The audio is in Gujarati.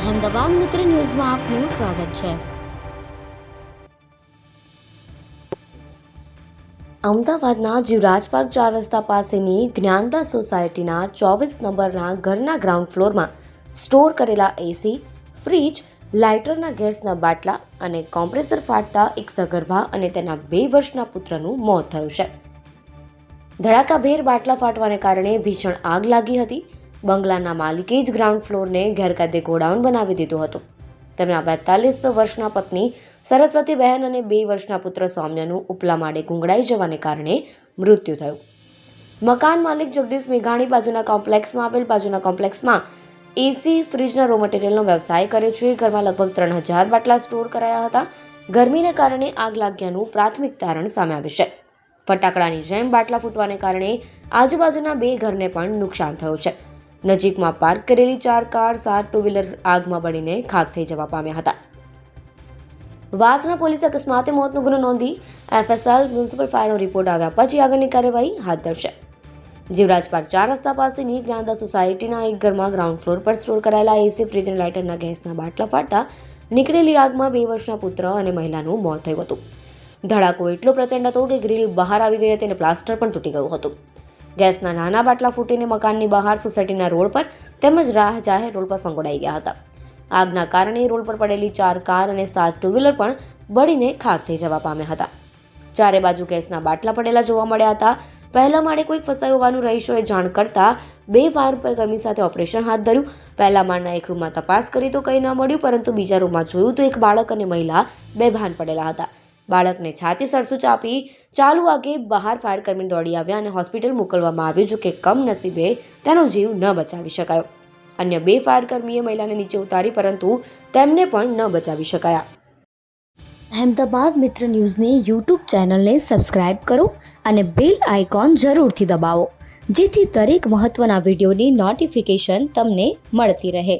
અહેમદાબાદ મિત્ર ન્યૂઝમાં આપનું સ્વાગત છે અમદાવાદના જીવરાજ પાર્ક ચાર રસ્તા પાસેની જ્ઞાનદા સોસાયટીના ચોવીસ નંબરના ઘરના ગ્રાઉન્ડ ફ્લોરમાં સ્ટોર કરેલા એસી ફ્રીજ લાઇટરના ગેસના બાટલા અને કોમ્પ્રેસર ફાટતા એક સગર્ભા અને તેના બે વર્ષના પુત્રનું મોત થયું છે ધડાકાભેર બાટલા ફાટવાને કારણે ભીષણ આગ લાગી હતી બંગલાના માલિકે જ ગ્રાઉન્ડ ફ્લોરને ગેરકાયદે ગોડાઉન બનાવી દીધું હતું. તેમના બેતાલીસ વર્ષના પત્ની સરસ્વતી બહેન અને બે વર્ષના પુત્ર સૌમ્યનું ઉપલા માળે ગુંગળાઈ જવાને કારણે મૃત્યુ થયું. મકાન માલિક જગદીશ મેઘાણી બાજુના કોમ્પ્લેક્સમાં આવેલ બાજુના કોમ્પ્લેક્સમાં એસી ફ્રીજના રો મટીરિયલનો વ્યવસાય કરે છે. ઘરમાં લગભગ ત્રણ હજાર બાટલા સ્ટોર કરાયા હતા. ગરમીને કારણે આગ લાગ્યાનું પ્રાથમિક તારણ સામે આવ્યું છે. ફટાકડાની જેમ બાટલા ફૂટવાને કારણે આજુબાજુના બે ઘરને પણ નુકસાન થયું છે. નજીકમાં પાર્ક કરેલી ચાર કાર સાત ટુ વ્હીલર આગમાં બળીને ખાક થઈ જવા પામ્યા હતા. વાસણા પોલીસે અકસ્માતે મોતનો ગુનો નોંધી એફએસએલ મ્યુનિસિપલ ફાયરનો રિપોર્ટ આવ્યા પછી આગળની કાર્યવાહી હાથ ધરશે. જીવરાજ પાર્ક ચાર રસ્તા પાસેની જ્ઞાનદા સોસાયટીના એક ઘરમાં ગ્રાઉન્ડ ફ્લોર પર સ્ટોર કરાયેલા એસી ફ્રીજ અને લાઇટરના ગેસના બાટલા ફાટતા નીકળેલી આગમાં બે વર્ષના પુત્ર અને મહિલાનું મોત થયું હતું. ધડાકો એટલો પ્રચંડ હતો કે ગ્રીલ બહાર આવી ગઈ હતી અને પ્લાસ્ટર પણ તૂટી ગયું હતું. ગેસના નાના બાટલા ફૂટીને મકાનની બહાર સોસાયટીના રોડ પર તેમજ રાહ જાહેર રોડ પર ફંગોડાઈ ગયા હતા. આગના કારણે રોડ પર પડેલી ચાર કાર અને સાત ટુ વ્હીલર પણ બળીને ખાક થઈ જવા પામ્યા હતા. ચારે બાજુ ગેસના બાટલા પડેલા જોવા મળ્યા હતા. પહેલા માળે કોઈક ફસાયું હોવાનું રહીશોએ જાણ કરતા બે ફાયર કર્મી સાથે ઓપરેશન હાથ ધર્યું. પહેલા માળના એક રૂમમાં તપાસ કરી તો કંઈ ન મળ્યું, પરંતુ બીજા રૂમમાં જોયું તો એક બાળક અને મહિલા બેભાન પડેલા હતા. બાળકને છાતી સરસું ચાપી ચાલુ વાગે બહાર ફાયર કર્મીને દોડી આવ્યા અને હોસ્પિટલ મોકલવામાં આવ્યું જો કે કમનસીબે તેનો જીવ ન બચાવી શકાયો. અન્ય બે ફાયર કર્મીએ મહિલાને નીચે ઉતારી પરંતુ તેમને પણ ન બચાવી શકાયા. અહેમદાબાદ મિત્ર ન્યૂઝની યુટ્યુબ ચેનલને સબસ્ક્રાઇબ કરો અને બેલ આઇકોન જરૂરથી દબાવો, જેથી દરેક મહત્ત્વના વિડીયોની નોટિફિકેશન તમને મળતી રહે.